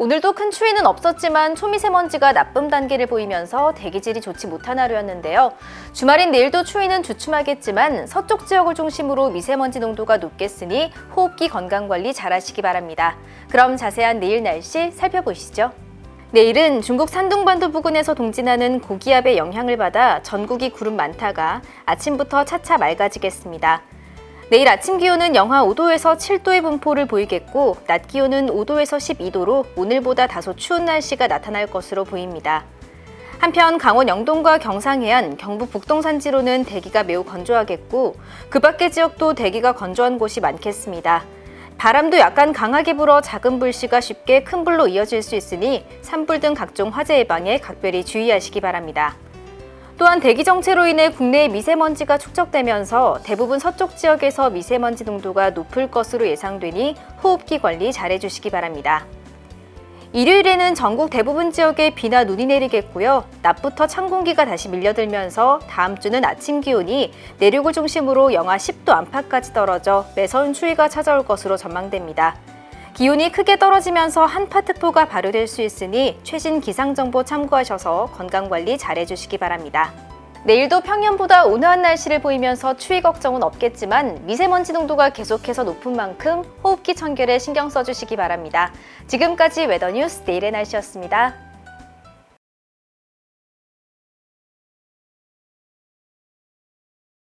오늘도 큰 추위는 없었지만 초미세먼지가 나쁨 단계를 보이면서 대기질이 좋지 못한 하루였는데요. 주말인 내일도 추위는 주춤하겠지만 서쪽 지역을 중심으로 미세먼지 농도가 높겠으니 호흡기 건강 관리 잘 하시기 바랍니다. 그럼 자세한 내일 날씨 살펴보시죠. 내일은 중국 산둥반도 부근에서 동진하는 고기압의 영향을 받아 전국이 구름 많다가 아침부터 차차 맑아지겠습니다. 내일 아침 기온은 영하 5도에서 7도의 분포를 보이겠고 낮 기온은 5도에서 12도로 오늘보다 다소 추운 날씨가 나타날 것으로 보입니다. 한편 강원 영동과 경상 해안, 경북 북동 산지로는 대기가 매우 건조하겠고 그 밖의 지역도 대기가 건조한 곳이 많겠습니다. 바람도 약간 강하게 불어 작은 불씨가 쉽게 큰 불로 이어질 수 있으니 산불 등 각종 화재 예방에 각별히 주의하시기 바랍니다. 또한 대기 정체로 인해 국내에 미세먼지가 축적되면서 대부분 서쪽 지역에서 미세먼지 농도가 높을 것으로 예상되니 호흡기 관리 잘 해주시기 바랍니다. 일요일에는 전국 대부분 지역에 비나 눈이 내리겠고요. 낮부터 찬 공기가 다시 밀려들면서 다음 주는 아침 기온이 내륙을 중심으로 영하 10도 안팎까지 떨어져 매서운 추위가 찾아올 것으로 전망됩니다. 기온이 크게 떨어지면서 한파특보가 발효될 수 있으니 최신 기상정보 참고하셔서 건강관리 잘 해주시기 바랍니다. 내일도 평년보다 온화한 날씨를 보이면서 추위 걱정은 없겠지만 미세먼지 농도가 계속해서 높은 만큼 호흡기 청결에 신경 써주시기 바랍니다. 지금까지 웨더뉴스 내일의 날씨였습니다.